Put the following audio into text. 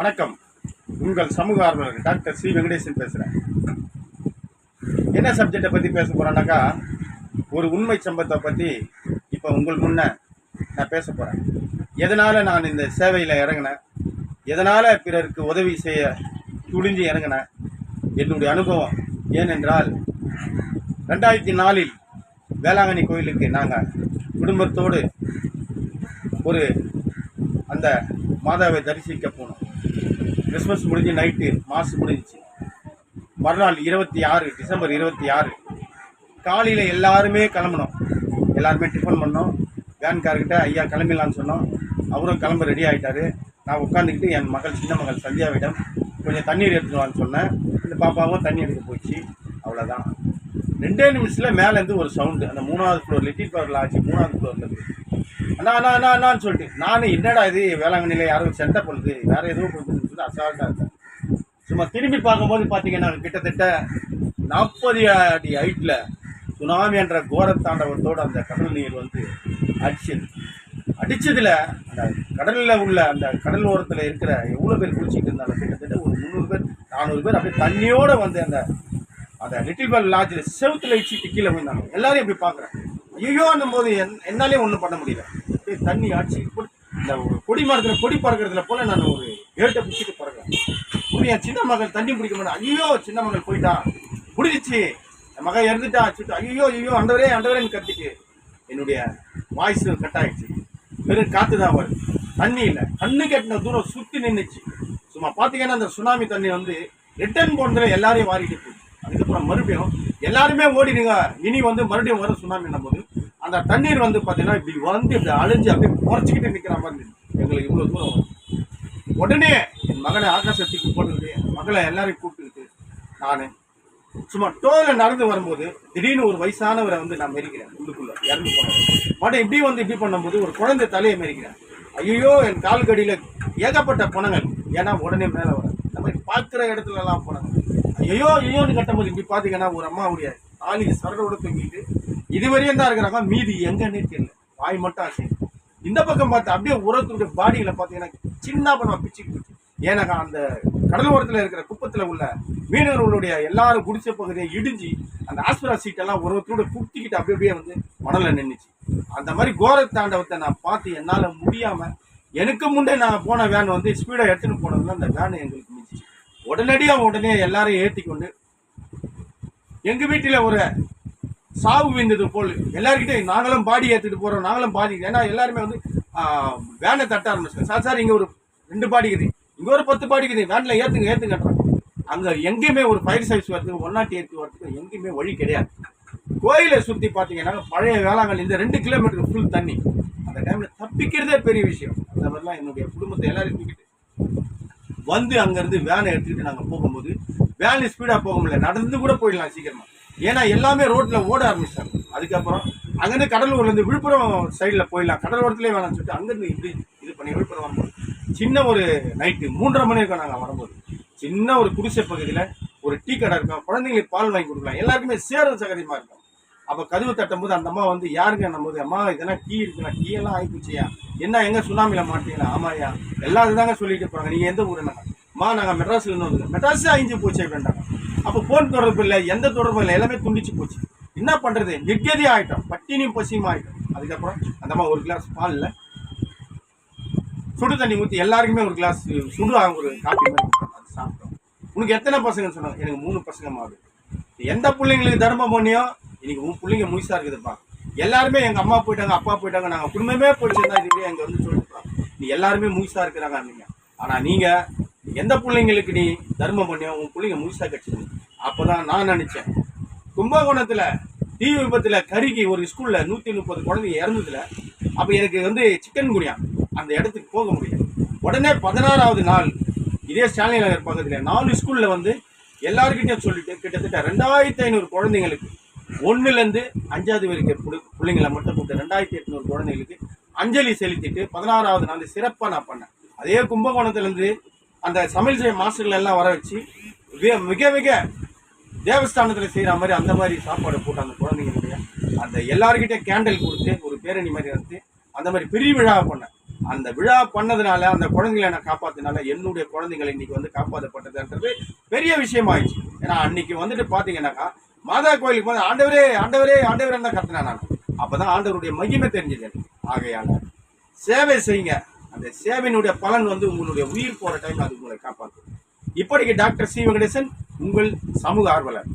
வணக்கம். உங்கள் சமூக ஆர்வலர் டாக்டர் சி. வெங்கடேசன் பேசுகிறேன் என்ன சப்ஜெக்டை பற்றி பேச போகிறேன்னாக்கா ஒரு உண்மை சம்பவத்தை பற்றி இப்போ உங்கள் முன்ன நான் பேச போகிறேன் எதனால் நான் இந்த சேவையில் இறங்கினேன்? எதனால் பிறருக்கு உதவி செய்ய துணிஞ்சு இறங்கினேன்? என்னுடைய அனுபவம் ஏனென்றால் ரெண்டாயிரத்தி நாலில் வேளாங்கண்ணி கோயிலுக்கு நாங்கள் குடும்பத்தோடு ஒரு அந்த மாதாவை தரிசிக்க போனோம். கிறிஸ்மஸ் முடிஞ்சு நைட்டு மாசு முடிஞ்சிச்சு. மறுநாள் இருபத்தி ஆறு டிசம்பர் இருபத்தி ஆறு. காலையில் எல்லாருமே கிளம்புனோம். எல்லாருமே டிஃபன் பண்ணோம். வேன்கார்கிட்ட ஐயா கிளம்பிடலான்னு சொன்னோம். அவரும் கிளம்ப ரெடி ஆகிட்டாரு நான் உட்காந்துக்கிட்டு என் மகள் சின்ன மகள் சந்தியாவிடம் கொஞ்சம் தண்ணீர் எடுத்துட்டு வான்னு சொன்னேன். இந்த பாப்பாவும் தண்ணி எடுக்க போச்சு அவ்வளோதான் ரெண்டே நிமிஷத்தில் மேலேருந்து ஒரு சவுண்டு அந்த மூணாவது ஃப்ளோர் லிட்டில் ஃப்ளோரில் ஆச்சு. மூணாவது ஃப்ளோரில் இருக்குது அண்ணா அண்ணா அண்ணா அண்ணான்னு சொல்லிட்டு. நானும் என்னடா இது வேளாங்கண்ணியில் யாரும் சண்டை பண்ணுது வேற எதுவும் பொழுதுன்னு சொல்லி அசால்ட்டாக இருக்கேன் சும்மா திரும்பி பார்க்கும்போது பார்த்தீங்கன்னா கிட்டத்தட்ட நாற்பது அடி ஹைட்டில் சுனாமி என்ற கோரத்தாண்டவத்தோடு அந்த கடல் நீர் வந்து அடிச்சது. அடித்ததில் அந்த கடலில் உள்ள அந்த கடல் ஓரத்தில் இருக்கிற எவ்வளோ பேர் குளிச்சிட்டு இருந்தாலும் கிட்டத்தட்ட ஒரு முந்நூறு பேர் நானூறு பேர் அப்படியே தண்ணியோடு வந்து அந்த அந்த லிட்டில் பால் லாட்ஜில் செவத்தில் வச்சுட்டு கீழே விழுந்தாங்க. எல்லாரையும் அப்படி பார்க்குறேன். ஐயோ போது என் என்னாலே ஒன்றும் பண்ண முடியல. அப்படியே தண்ணி அடிச்சு இந்த ஒரு கொடி மரத்தில் கொடி பறக்கிறதுல போல நான் ஒரு ஏட்டை பிடிச்சிட்டு பறக்கிறேன். புரிய சின்ன மகள் தண்ணி பிடிக்க மாட்டேன் ஐயோ சின்ன மகள் போயிட்டா. முடிஞ்சிச்சு மகன் இறந்துட்டா. சுட்டு ஐயோ ஐயோ அண்டவரே அண்டவரேன்னு கத்திட்டு என்னுடைய வாய்ஸ் கட் ஆகிடுச்சு வெறும் காற்று தான் வருது. தண்ணி இல்லை. கண்ணு கட்டின தூரம் சுற்றி நின்றுச்சு சும்மா பார்த்தீங்கன்னா அந்த சுனாமி தண்ணி வந்து ரிட்டர்ன் போனதுல எல்லாரையும் வாரிட்டு போச்சு. அதுக்கப்புறம் மறுபடியும் எல்லாருமே ஓடிடுங்க. இனி வந்து மறுபடியும் வரும் சுனாமி போது. அந்த தண்ணீர் வந்து பார்த்தீங்கன்னா இப்படி வந்து இப்படி அழிஞ்சு அப்படியே குறைச்சிக்கிட்டு நிற்கிற மாதிரி எங்களுக்கு இவ்வளோ தூரம் வரும். உடனே என் மகனை ஆகாசத்துக்கு போட்டுக்கிட்டு என் மகளை எல்லாரையும் கூப்பிட்டுக்கிட்டு நான் சும்மா டோல நடந்து வரும்போது திடீர்னு ஒரு வயசானவரை வந்து நான் மெரிக்கிறேன் உள்ளுக்குள்ள இறந்து போனேன் மட்டும் இப்படி வந்து இப்படி பண்ணும்போது ஒரு குழந்தை தலையை மெரிக்கிறேன் ஐயோ என் கால்கடியில் ஏகப்பட்ட பணங்கள். ஏன்னா உடனே மேலே வர இந்த மாதிரி பார்க்குற இடத்துலலாம் போனாங்க பணங்கள். ஐயோ ஐயோன்னு கட்டும்போது இப்படி பார்த்தீங்கன்னா ஒரு அம்மாவுடைய தாலி சரடோட தூங்கிட்டு இதுவரையும் தான் இருக்கிறாங்க. மீதி எங்கன்னே தெரியல. வாய் மட்டும் ஆசை இந்த பக்கம் பார்த்து அப்படியே உரத்துடைய பாடியில் பார்த்தீங்கன்னா சின்ன பண்ணுவோம் பிச்சு பிடிச்சி ஏன்னாக்கா அந்த கடல் ஓரத்தில் இருக்கிற குப்பத்தில் உள்ள மீனவர்களுடைய எல்லாரும் குடிச்ச பகுதியை இடிஞ்சு அந்த ஆஸ்பிரா சீட்டெல்லாம் உரத்தோட குத்திக்கிட்டு அப்படியே அப்படியே வந்து மணலில் நின்றுச்சு அந்த மாதிரி கோர தாண்டவத்தை நான் பார்த்து என்னால் முடியாமல் எனக்கு முன்னே நான் போன வேன் வந்து ஸ்பீடாக எடுத்துன்னு போனதுல அந்த வேன் எங்களுக்கு மிஞ்சிச்சு. உடனடியாக உடனே எல்லாரையும் ஏற்றி கொண்டு எங்கள் வீட்டில் ஒரு சாவு விழுந்தது போல் எல்லாருக்கிட்டையும் நாங்களும் பாடி ஏற்றிட்டு போகிறோம் நாங்களும் பாடி ஏன்னா எல்லாருமே வந்து வேனை தட்ட ஆரம்பிச்சிட்டோம் சார் சார் இங்கே ஒரு ரெண்டு பாடி இருக்குது. இங்கே ஒரு பத்து பாடி இருக்குது. வேனில் ஏற்றுங்க ஏற்றுங்கன்றாங்க அங்கே எங்கேயுமே ஒரு ஃபயர் சர்வீஸ் வரதுக்கு ஒன் நாட் எயிட் வரதுக்கு எங்கேயுமே வழி கிடையாது. கோயிலை சுற்றி பார்த்தீங்கன்னா பழைய வேளாங்கல் இந்த ரெண்டு கிலோமீட்டர் ஃபுல் தண்ணி. அந்த டைமில் தப்பிக்கிறதே பெரிய விஷயம். அந்த மாதிரிலாம் என்னுடைய குடும்பத்தை எல்லாரையும் தூக்கிட்டு. வந்து அங்கேருந்து வேனை எடுத்துக்கிட்டு நாங்கள் போகும்போது வேன் ஸ்பீடாக போக முடியல. நடந்து கூட போயிடலாம் சீக்கிரமாக ஏன்னா எல்லாமே ரோட்டில் ஓட ஆரம்பிச்சிட்டாங்க. அதுக்கப்புறம் அங்கேருந்து கடலூர்லேருந்து விழுப்புரம் சைடில் போயிடலாம். கடல் ஓரத்துலேயே வேணாம்னு சொல்லிட்டு அங்கேருந்து இப்படி இது பண்ணி விழுப்புரம் வரும்போது சின்ன ஒரு நைட்டு மூன்றரை மணி இருக்கும் நாங்கள் வரும்போது. சின்ன ஒரு குடிசை பகுதியில் ஒரு டீ கடை இருக்கும். குழந்தைங்களுக்கு பால் வாங்கி கொடுக்கலாம். எல்லாருக்குமே சேர சகதியமாக இருக்கும். அப்போ கதவு தட்டும்போது அந்த அம்மா வந்து யாருங்க? போது அம்மா இதெல்லாம் டீ இருக்குண்ணா. டீ எல்லாம் ஆகிப்போச்சியா என்ன எங்கே சுனாமியில் மாட்டீங்களா? ஆமாயா எல்லாம் இதுதாங்க சொல்லிட்டு போகிறாங்க நீங்கள் எந்த ஊருன்னா? அம்மா நாங்கள் மெட்ராஸில் இருந்து வந்து மெட்ராஸே அழிஞ்சு போச்சு அப்படின்றாங்க. அப்போ ஃபோன் தொடர்பு இல்லை எந்த தொடர்பும் இல்லை எல்லாமே துண்டிச்சு போச்சு. என்ன பண்ணுறது நிர்கதி ஆகிட்டோம் பட்டினியும் பசியும் ஆகிட்டோம் அதுக்கப்புறம் அந்த அம்மா ஒரு கிளாஸ் பால்ல சுடு தண்ணி ஊற்றி எல்லாருக்குமே ஒரு கிளாஸ் சுடு ஒரு காப்பி மாதிரி அது சாப்பிட்டோம். உனக்கு எத்தனை பசங்கன்னு சொன்னாங்க எனக்கு மூணு பசங்க மாடு. எந்த பிள்ளைங்களுக்கு தர்மம் பண்ணியோ இன்னைக்கு உன் பிள்ளைங்க முழுசாக இருக்குதுப்பா. எல்லாருமே எங்கள் அம்மா போயிட்டாங்க அப்பா போயிட்டாங்க நாங்கள் குடும்பமே போயிடுச்சுன்னா இதுவே எங்கள் வந்து சொல்லிட்டு நீ எல்லாருமே முழுசாக இருக்கிறாங்க அப்படிங்க ஆனால் நீங்கள் எந்த பிள்ளைங்களுக்கு நீ தர்மம் பண்ணியோ உன் பிள்ளைங்க முழுசா அப்போ தான் நான் நினச்சேன். கும்பகோணத்தில் தீ விபத்தில் கருகி ஒரு ஸ்கூலில் நூற்றி முப்பது குழந்தைங்க இறந்ததில் அப்போ எனக்கு வந்து சிக்கன் குனியா. அந்த இடத்துக்கு போக முடியும் உடனே பதினாறாவது நாள் இதே ஸ்டாலின் நகர் பக்கத்தில் நாலு ஸ்கூலில் வந்து எல்லாருக்கிட்டையும் சொல்லிட்டு கிட்டத்தட்ட ரெண்டாயிரத்தி ஐநூறு குழந்தைங்களுக்கு ஒன்றுலேருந்து அஞ்சாவது வரைக்கும் பிள்ளைங்களை மட்டும் கொடுத்து ரெண்டாயிரத்தி எட்நூறு குழந்தைங்களுக்கு அஞ்சலி செலுத்திட்டு பதினாறாவது நாள் சிறப்பாக நான் பண்ணேன். அதே கும்பகோணத்துலேருந்து அந்த சமையல் செய்ய மாஸ்டர்கள் எல்லாம் வர வச்சு மிக மிக தேவஸ்தானத்தில் செய்கிற மாதிரி அந்த மாதிரி சாப்பாடு போட்டு அந்த குழந்தைங்களுடைய. அந்த எல்லாருக்கிட்டே கேண்டில் கொடுத்து ஒரு பேரணி மாதிரி நடத்தி அந்த மாதிரி பெரிய விழாவை பண்ணேன் அந்த விழா பண்ணதுனால அந்த குழந்தைங்களை நான் காப்பாத்தினால என்னுடைய குழந்தைங்களை இன்னைக்கு வந்து காப்பாற்றப்பட்டதுன்றது பெரிய விஷயம் ஆயிடுச்சு ஏன்னா அன்னைக்கு வந்துட்டு பார்த்தீங்கன்னாக்கா மாதா கோயிலுக்கு வந்து ஆண்டவரே ஆண்டவரே ஆண்டவரே தான் கத்தினேன் நான். அப்பதான் ஆண்டவருடைய மகிமை தெரிஞ்சது எனக்கு. ஆகையால சேவை செய்யுங்க. அந்த சேவையினுடைய பலன் வந்து உங்களுடைய உயிர் போகிற டைம் அது உங்களை காப்பாற்றும் இப்படிக்கு டாக்டர் சி வெங்கடேசன் உங்கள் சமூக ஆர்வலர்.